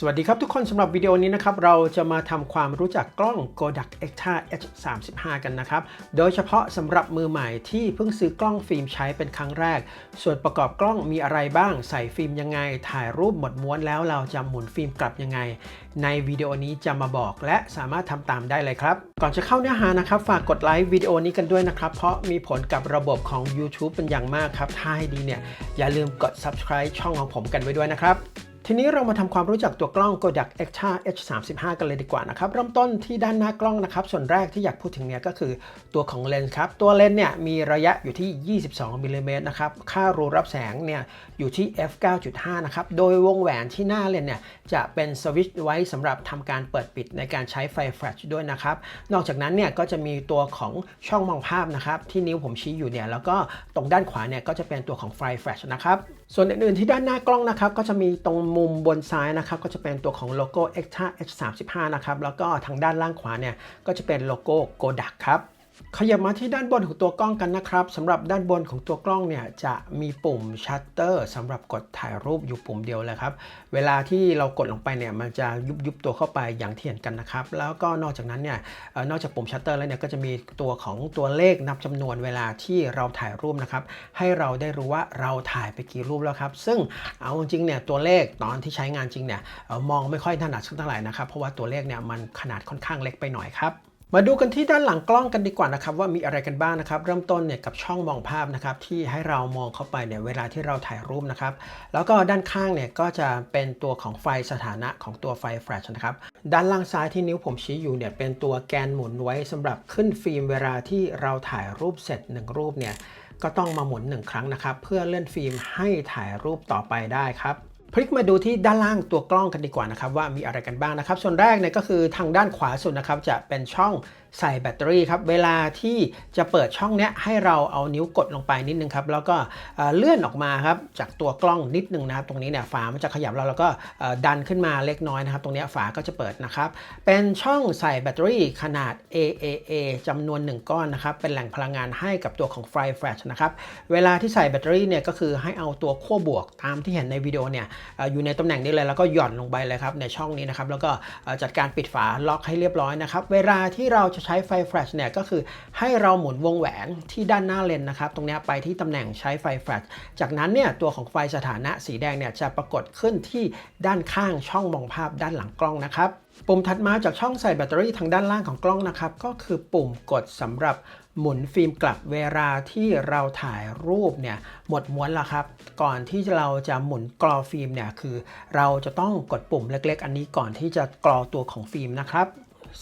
สวัสดีครับทุกคนสำหรับวิดีโอนี้นะครับเราจะมาทำความรู้จักกล้อง Kodak Ekta H35 กันนะครับ โดยเฉพาะสำหรับมือใหม่ที่เพิ่งซื้อกล้องฟิล์มใช้เป็นครั้งแรก ส่วนประกอบกล้องมีอะไรบ้าง ใส่ฟิล์มยังไง ถ่ายรูปหมดม้วนแล้วเราจะหมุนฟิล์มกลับยังไง ในวิดีโอนี้จะมาบอกและสามารถทำตามได้เลยครับ ก่อนจะเข้าเนื้อหานะครับ ฝากกดไลค์วิดีโอนี้กันด้วยนะครับ เพราะมีผลกับระบบของ YouTube เป็นอย่างมากครับถ้าให้ดีเนี่ยอย่าลืมกด subscribe ช่องของผมกันไว้ด้วยนะครับ ทีนี้เรามาทำความรู้จักตัวกล้อง Kodak Ekta H35 กันเลยดีกว่านะครับเริ่มต้นที่ด้านหน้ากล้องนะครับส่วนแรกที่อยากพูดถึงเนี่ยก็คือตัวของเลนส์ครับตัวเลนส์เนี่ยมีระยะอยู่ที่ 22มิลลิเมตรนะครับค่ารูรับแสงเนี่ยอยู่ที่ f 9.5นะครับโดยวงแหวนที่หน้าเลนส์เนี่ยจะเป็นสวิตช์ไว้สำหรับทำการเปิดปิดในการใช้ไฟแฟลชด้วยนะครับนอกจากนั้นเนี่ยก็จะมีตัวของช่องมองภาพนะครับที่นิ้วผมชี้อยู่เนี่ยแล้วก็ตรงด้านขวาเนี่ยก็จะเป็นตัวของไฟแฟลชนะครับ ส่วนอื่นๆที่ด้านหน้ากล้องนะครับก็จะมีตรงมุมบนซ้ายนะครับก็จะเป็นตัวของโลโก้ Ekta H35 นะครับแล้วก็ทางด้านล่างขวาเนี่ยก็จะเป็นโลโก้ Kodak ครับ ขยับมาที่ด้านบนของตัวกล้องกันนะครับสำหรับด้านบนของตัวกล้องเนี่ยจะมีปุ่มชัตเตอร์สำหรับกดถ่ายรูปอยู่ปุ่มเดียวเลยครับ เวลาที่เรากดลงไปเนี่ยมันจะยุบยุบตัวเข้าไปอย่างที่เห็นกันนะครับ แล้วก็นอกจากนั้นเนี่ยนอกจากปุ่มชัตเตอร์แล้วเนี่ยก็จะมีตัวของตัวเลขนับจำนวนเวลาที่เราถ่ายรูปนะครับ ให้เราได้รู้ว่าเราถ่ายไปกี่รูปแล้วครับ ซึ่งเอาจริงเนี่ยตัวเลขตอนที่ใช้งานจริงเนี่ยมองไม่ค่อยถนัดสักเท่าไหร่นะครับเพราะว่าตัวเลขเนี่ยมันขนาดค่อนข้างเล็กไปหน่อยครับ มาดูกันที่ด้านหลังกล้องกันดีกว่านะครับว่ามีอะไรกันบ้างนะครับ เริ่มต้นเนี่ยกับช่องมองภาพนะครับที่ให้เรามองเข้าไปเนี่ยเวลาที่เราถ่ายรูปนะครับ แล้วก็ด้านข้างเนี่ยก็จะเป็นตัวของไฟสถานะของตัวไฟแฟลชนะครับ ด้านล่างซ้ายที่นิ้วผมชี้อยู่เนี่ยเป็นตัวแกนหมุนไว้สำหรับขึ้นฟิล์มเวลาที่เราถ่ายรูปเสร็จหนึ่งรูปเนี่ยก็ต้องมาหมุนหนึ่งครั้งนะครับ เพื่อเลื่อนฟิล์มให้ถ่ายรูปต่อไปได้ครับ พลิกมาดูที่ด้านล่างตัวกล้องกันดีกว่านะครับว่ามีอะไรกันบ้างนะครับ ส่วนแรกเนี่ยก็คือทางด้านขวาสุดนะครับจะเป็นช่องใส่แบตเตอรี่ครับเวลาที่จะเปิดช่องเนี้ยให้เราเอานิ้วกดลงไปนิดนึงครับแล้วก็เลื่อนออกมาครับจากตัวกล้องนิดนึงนะครับตรงนี้เนี่ยฝามันจะขยับแล้วแล้วก็ดันขึ้นมาเล็กน้อยนะครับ ตรงนี้ฝาก็จะเปิดนะครับเป็นช่องใส่แบตเตอรี่ขนาด AAA จำนวน 1 ก้อนนะครับเป็นแหล่งพลังงานให้กับตัวของไฟแฟลชนะครับเวลาที่ใส่แบตเตอรี่เนี่ยก็คือให้เอาตัวขั้วบวกตามที่เห็นในวิดีโอเนี่ยอยู่ในตำแหน่งนี้เลยแล้วก็หย่อนลงไปเลยครับในช่องนี้นะครับ แล้วก็จัดการปิดฝาล็อกให้เรียบร้อยนะครับ เวลาที่เราจะใช้ไฟแฟลชเนี่ยก็คือให้เราหมุนวงแหวนที่ด้านหน้าเลนส์นะครับ ตรงนี้ไปที่ตำแหน่งใช้ไฟแฟลชจากนั้นเนี่ยตัวของไฟสถานะสีแดงเนี่ยจะปรากฏขึ้นที่ด้านข้างช่องมองภาพด้านหลังกล้องนะครับปุ่มถัดมาจากช่องใส่แบตเตอรี่ทางด้านล่างของกล้องนะครับก็คือปุ่มกดสำหรับ หมุนฟิล์มกลับเวลาที่เราถ่ายรูปเนี่ยหมดม้วนแล้วครับ ก่อนที่เราจะหมุนกรอฟิล์มเนี่ยคือ เราจะต้องกดปุ่มเล็ก ๆ อันนี้ก่อนที่จะกรอตัวของฟิล์มนะครับ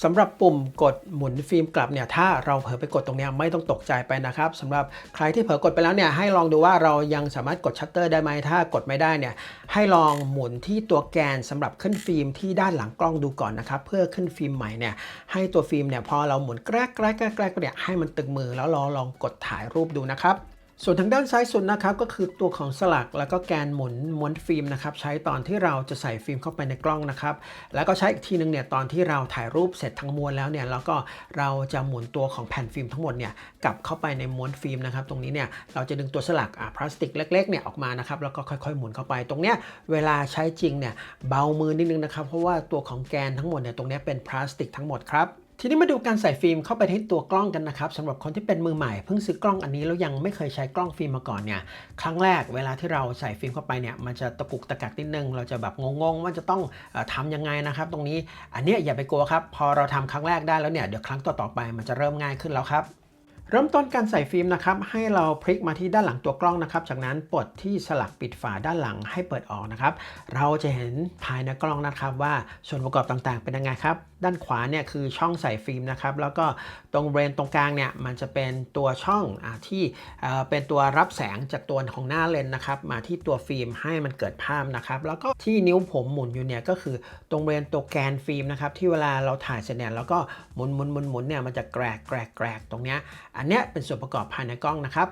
สำหรับปุ่มกดหมุนฟิล์มกลับเนี่ยถ้าเราเผลอไปกดตรงนี้ไม่ต้องตกใจไปนะครับสำหรับใครที่เผลอกดไปแล้วเนี่ยให้ลองดูว่าเรายังสามารถกดชัตเตอร์ได้ไหมถ้ากดไม่ได้เนี่ยให้ลองหมุนที่ตัวแกนสำหรับขึ้นฟิล์มที่ด้านหลังกล้องดูก่อนนะครับเพื่อขึ้นฟิล์มใหม่เนี่ยให้ตัวฟิล์มเนี่ยพอเราหมุนแรกแกรกแกรกแกรกเนี่ยให้มันตึงมือแล้วลองลองกดถ่ายรูปดูนะครับ ส่วนทางด้านซ้ายสุดนะครับก็คือตัวของสลักแล้วก็แกนหมุนม้วนฟิล์มนะครับใช้ตอนที่เราจะใส่ฟิล์มเข้าไปในกล้องนะครับแล้วก็ใช้อีกทีนึงเนี่ยตอนที่เราถ่ายรูปเสร็จทั้งมวลแล้วเนี่ยแล้วก็เราจะหมุนตัวของแผ่นฟิล์มทั้งหมดเนี่ยกลับเข้าไปในม้วนฟิล์มนะครับตรงนี้เนี่ยเราจะดึงตัวสลักอะพลาสติกเล็กๆเนี่ยออกมานะครับแล้วก็ค่อยๆหมุนเข้าไปตรงเนี้ยเวลาใช้จริงเนี่ยเบามือนิดนึงนะครับเพราะว่าตัวของแกนทั้งหมดเนี่ยตรงนี้เป็นพลาสติกทั้งหมดครับ ทีนี้มาดูการใส่ฟิล์มเข้าไปที่ตัวกล้องกันนะครับสำหรับคนที่เป็นมือใหม่เพิ่งซื้อกล้องอันนี้แล้วยังไม่เคยใช้กล้องฟิล์มมาก่อนเนี่ยครั้งแรกเวลาที่เราใส่ฟิล์มเข้าไปเนี่ยมันจะตะกุกตะกักนิดนึงเราจะแบบงงๆว่าจะต้องออทำยังไงนะครับตรงนี้อันนี้อย่าไปกลัวครับพอเราทำครั้งแรกได้แล้วเนี่ยเดี๋ยวครั้งต่อๆไปมันจะเริ่มง่ายขึ้นแล้วครับ เริ่มต้นการใส่ฟิล์มนะครับให้เราพลิกมาที่ด้านหลังตัวกล้องนะครับ จากนั้นปลดที่สลักปิดฝาด้านหลังให้เปิดออกนะครับ เราจะเห็นภายในกล้องนะครับ ว่าส่วนประกอบต่างๆเป็นยังไงครับ ด้านขวาเนี่ยคือช่องใส่ฟิล์มนะครับ แล้วก็ตรงเบรนตรงกลางเนี่ยมันจะเป็นตัวช่องอที่เเป็นตัวรับแสงจากตัวของหน้าเลนนะครับ มาที่ตัวฟิล์มให้มันเกิดภาพนะครับ แล้วก็ที่นิ้วผมหมุนอยู่เนี่ยก็คือตรงเบรนตัวแกนฟิล์มนะครับที่เวลาเราถ่ายเสร็จเนี่ยแล้วก็หมุนหมุนหมุนหมุนเนี่ยมันจะแกรกแกรกแกรกตรงเนี้ยอันเนี้ยเป็นส่วนประกอบภายในกล้องนะครับ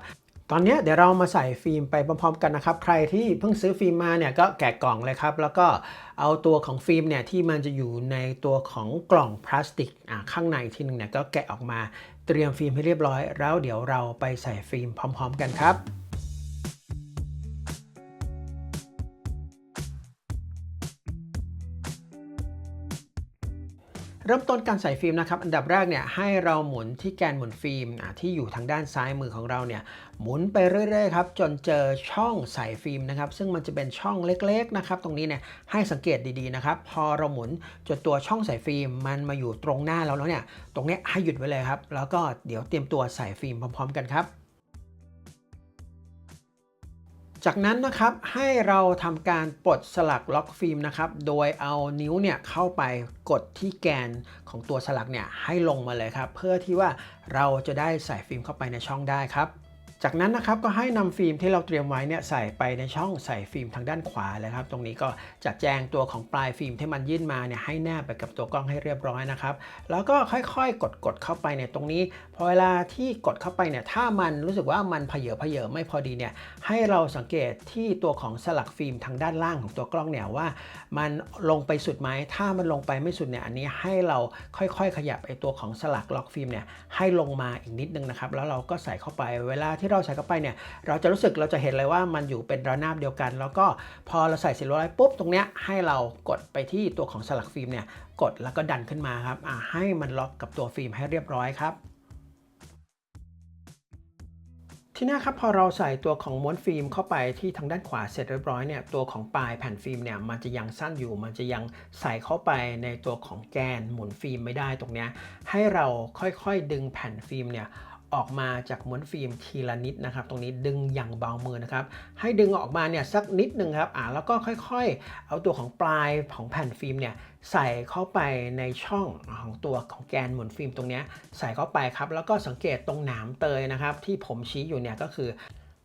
ตอนนี้เดี๋ยวเรามาใส่ฟิล์มไปพร้อมๆกันนะครับ ใครที่เพิ่งซื้อฟิล์มมาเนี่ยก็แกะกล่องเลยครับ แล้วก็เอาตัวของฟิล์มเนี่ยที่มันจะอยู่ในตัวของกล่องพลาสติกข้างในทีหนึงเนี่ยก็แกะออกมาเตรียมฟิล์มให้เรียบร้อย แล้วเดี๋ยวเราไปใส่ฟิล์มพร้อม ๆ กันครับ เริ่มต้นการใส่ฟิล์มนะครับ อันดับแรกเนี่ยให้เราหมุนที่แกนหมุนฟิล์มที่อยู่ทางด้านซ้ายมือของเราเนี่ยหมุนไปเรื่อยๆครับจนเจอช่องใส่ฟิล์มนะครับ ซึ่งมันจะเป็นช่องเล็กๆนะครับ ตรงนี้เนี่ยให้สังเกตดีๆนะครับ พอเราหมุนจนตัวช่องใส่ฟิล์มมันมาอยู่ตรงหน้าเราแล้วเนี่ยตรงเนี้ยให้หยุดไว้เลยครับ แล้วก็เดี๋ยวเตรียมตัวใส่ฟิล์มพร้อม ๆ กันครับ จากนั้นนะครับให้เราทำการปลดสลักล็อกฟิล์มนะครับ โดยเอานิ้วเนี่ยเข้าไปกดที่แกนของตัวสลักเนี่ยให้ลงมาเลยครับ เพื่อที่ว่าเราจะได้ใส่ฟิล์มเข้าไปในช่องได้ครับ จากนั้นนะครับก็ให้นำฟิล์มที่เราเตรียมไว้เนี่ยใส่ไปในช่องใส่ฟิล์มทางด้านขวาเลยครับตรงนี้ก็จะแจงตัวของปลายฟิล์มที่มันยื่นมาเนี่ยให้แนบไปกับตัวกล้องให้เรียบร้อยนะครับแล้วก็ค่อยๆ กดกดเข้าไปในตรงนี้พอเวลาที่กดเข้าไปเนี่ยถ้ามันรู้สึกว่ามันเพเยอเพเยอไม่พอดีเนี่ยให้เราสังเกตที่ตัวของสลักฟิล์มทางด้านล่างของตัวกล้องเนี่ยว่า มันลงไปสุดไหมถ้ามันลงไปไม่สุดเนี่ยอันนี้ให้เราค่อยๆ ขยับไอตัวของสลักล็อกฟิล์มเนี่ยให้ลงมาอีกนิดนึงนะครับแล้วเราก็ใส่เข้าไปเวลาที่เราใส่เข้าไปเนี่ยเราจะรู้สึกเราจะเห็นเลยว่ามันอยู่เป็นระนาบเดียวกัน แล้วก็พอเราใส่เสร็จเรียบร้อยปุ๊บตรงเนี้ยให้เรากดไปที่ตัวของสลักฟิล์มเนี่ยกดแล้วก็ดันขึ้นมาครับอ่าให้มันล็อกกับตัวฟิล์มให้เรียบร้อยครับทีนี้ครับพอเราใส่ตัวของม้วนฟิล์มเข้าไปที่ทางด้านขวาเสร็จเรียบร้อยเนี่ยตัวของปลายแผ่นฟิล์มเนี่ยมันจะยังสั้นอยู่ มันจะยังใส่เข้าไปในตัวของแกนหมุนฟิล์มไม่ได้ตรงเนี้ยให้เราค่อยๆดึงแผ่นฟิล์มเนี่ย ออกมาจากม้วนฟิล์มทีละนิดนะครับ ตรงนี้ดึงอย่างเบามือนะครับ ให้ดึงออกมาเนี่ยสักนิดหนึ่งครับอ่าแล้วก็ค่อยๆ เอาตัวของปลายของแผ่นฟิล์มเนี่ยใส่เข้าไปในช่องของตัวของแกนหมุนฟิล์มตรงนี้ใส่เข้าไปครับ แล้วก็สังเกตตรงหนามเตยนะครับ ที่ผมชี้อยู่เนี่ยก็คือ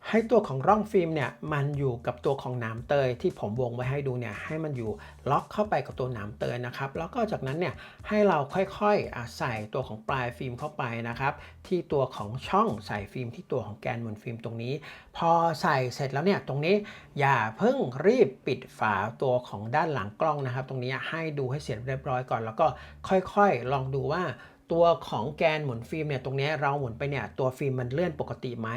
ให้ตัวของร่องฟิล์มเนี่ยมันอยู่กับตัวของหนามเตยที่ผมวงไว้ให้ดูเนี่ยให้มันอยู่ล็อกเข้าไปกับตัวหนามเตยนะครับแล้วก็จากนั้นเนี่ยให้เราค่อยๆใส่ตัวของปลายฟิล์มเข้าไปนะครับที่ตัวของช่องใส่ฟิล์มที่ตัวของแกนหมุนฟิล์มตรงนี้ พอใส่เสร็จแล้วเนี่ยตรงนี้อย่าเพิ่งรีบปิดฝาตัวของด้านหลังกล้องนะครับ ตรงนี้ให้ดูให้เสร็จเรียบร้อยก่อน แล้วก็ค่อยๆ ลองดูว่า ตัวของแกนหมุนฟิล์มเนี่ยตรงนี้เราหมุนไปเนี่ยตัวฟิล์มมันเลื่อนปกติไหม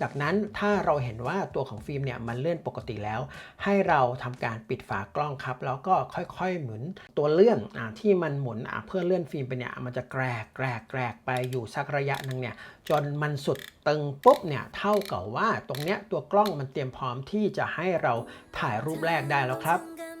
จากนั้นถ้าเราเห็นว่าตัวของฟิล์มเนี่ยมันเลื่อนปกติแล้ว ให้เราทำการปิดฝากล้องครับ แล้วก็ค่อยๆหมุนตัวเลื่อนอที่มันหมุนเพื่อเลื่อนฟิล์มไปเนี่ยมันจะแกรกแกรกแกรกไปอยู่สักระยะหนึ่งเนี่ยจนมันสุดตึงปุ๊บเนี่ยเท่ากับว่าตรงเนี้ยตัวกล้องมันเตรียมพร้อมที่จะให้เราถ่ายรูปแรกได้แล้วครับ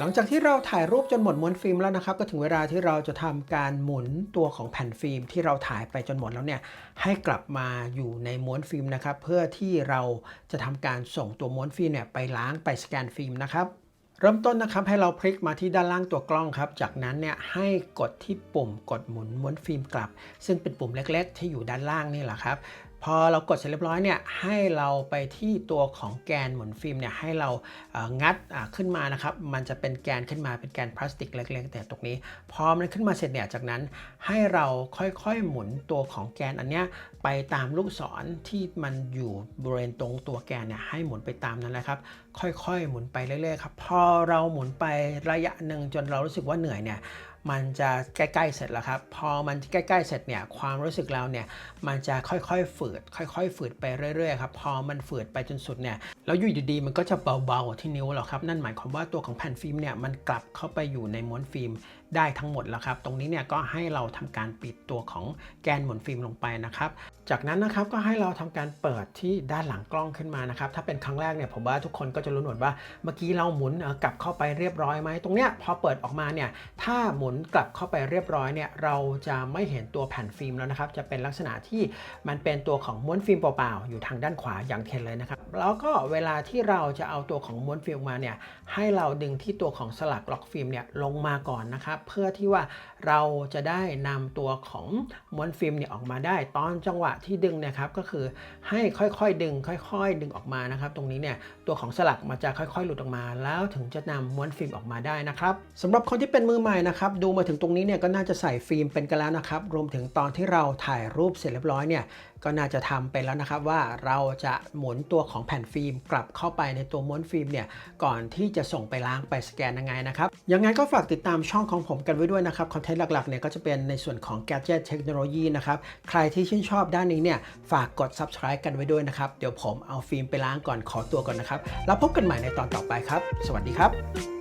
หลังจากที่เราถ่ายรูปจนหมดม้วนฟิล์มแล้วนะครับ ก็ถึงเวลาที่เราจะทำการหมุนตัวของแผ่นฟิล์มที่เราถ่ายไปจนหมดแล้วเนี่ยให้กลับมาอยู่ในม้วนฟิล์มนะครับ เพื่อที่เราจะทำการส่งตัวม้วนฟิล์มเนี่ยไปล้างไปสแกนฟิล์มนะครับเริ่มต้นนะครับให้เราพลิกมาที่ด้านล่างตัวกล้องครับ จากนั้นเนี่ยให้กดที่ปุ่มกดหมุนม้วนฟิล์มกลับ ซึ่งเป็นปุ่มเล็กๆ ที่อยู่ด้านล่างนี่แหละครับ พอเรากดเสร็จเรียบร้อยเนี่ยให้เราไปที่ตัวของแกนหมุนฟิล์มเนี่ยให้เรางัดขึ้นมานะครับ มันจะเป็นแกนขึ้นมาเป็นแกนพลาสติกเล็กๆแต่ตรงนี้ พอมันขึ้นมาเสร็จเนี่ยจากนั้นให้เราค่อยๆหมุนตัวของแกนอันเนี้ยไปตามลูกศรที่มันอยู่บริเวณตรงตัวแกนเนี่ยให้หมุนไปตามนั้นแหละครับ ค่อยๆ หมุนไปเรื่อยๆครับ พอเราหมุนไประยะหนึ่งจนเรารู้สึกว่าเหนื่อยเนี่ย มันจะใกล้ๆเสร็จแล้วครับ พอมันใกล้ๆเสร็จเนี่ย ความรู้สึกเราเนี่ย มันจะค่อยๆ ฝืด ค่อย ๆ ฝืดไปเรื่อยๆครับ พอมันฝืดไปจนสุดเนี่ย แล้วอยู่ดีๆ มันก็จะเบาๆที่นิ้วเราครับ นั่นหมายความว่าตัวของแผ่นฟิล์มเนี่ย มันกลับเข้าไปอยู่ในม้วนฟิล์ม ได้ทั้งหมดแล้วครับ ตรงนี้เนี่ยก็ให้เราทำการปิดตัวของแกนหมุนฟิล์มลงไปนะครับ จากนั้นนะครับก็ให้เราทำการเปิดที่ด้านหลังกล้องขึ้นมานะครับ ถ้าเป็นครั้งแรกเนี่ยผมว่าทุกคนก็จะรู้หมดว่าเมื่อกี้เราหมุนกลับเข้าไปเรียบร้อยไหมตรงเนี้ยพอเปิดออกมาเนี่ยถ้าหมุนกลับเข้าไปเรียบร้อยเนี่ยเราจะไม่เห็นตัวแผ่นฟิล์มแล้วนะครับ จะเป็นลักษณะที่มันเป็นตัวของม้วนฟิล์มเปล่าๆอยู่ทางด้านขวาอย่างเห็นเลยนะครับ แล้วก็เวลาที่เราจะเอาตัวของม้วนฟิล์มมาเนี่ยให้เราดึงที่ตัวของสลักล็อกฟิล์มเนี่ยลงมาก่อนนะครับเพื่อที่ว่าเราจะได้นำตัวของม้วนฟิล์มเนี่ยออกมาได้ ตอนจังหวะที่ดึงนะครับก็คือให้ค่อยๆดึง ค่อยๆ ดึงออกมานะครับ ตรงนี้เนี่ยตัวของสลักมันจะค่อยๆ หลุดออกมา แล้วถึงจะนำม้วนฟิล์มออกมาได้นะครับสำหรับคนที่เป็นมือใหม่นะครับดูมาถึงตรงนี้เนี่ยก็น่าจะใส่ฟิล์มเป็นกันแล้วนะครับรวมถึงตอนที่เราถ่ายรูปเสร็จเรียบร้อยเนี่ยก็น่าจะทำเป็นแล้วนะครับว่าเราจะหมุนตัวของแผ่นฟิล์ม กลับเข้าไปในตัวม้วนฟิล์มเนี่ยก่อนที่จะส่งไปล้างไปสแกนยังไงนะครับยังไงก็ฝากติดตามช่องของผมกันไว้ด้วยนะครับคอนเทนต์หลักๆเนี่ยก็จะเป็นในส่วนของ Gadget Technology นะครับใครที่ชื่นชอบด้านนี้เนี่ยฝากกด subscribe กันไว้ด้วยนะครับเดี๋ยวผมเอาฟิล์มไปล้างก่อนขอตัวก่อนนะครับแล้วพบกันใหม่ในตอนต่อไปครับ สวัสดีครับ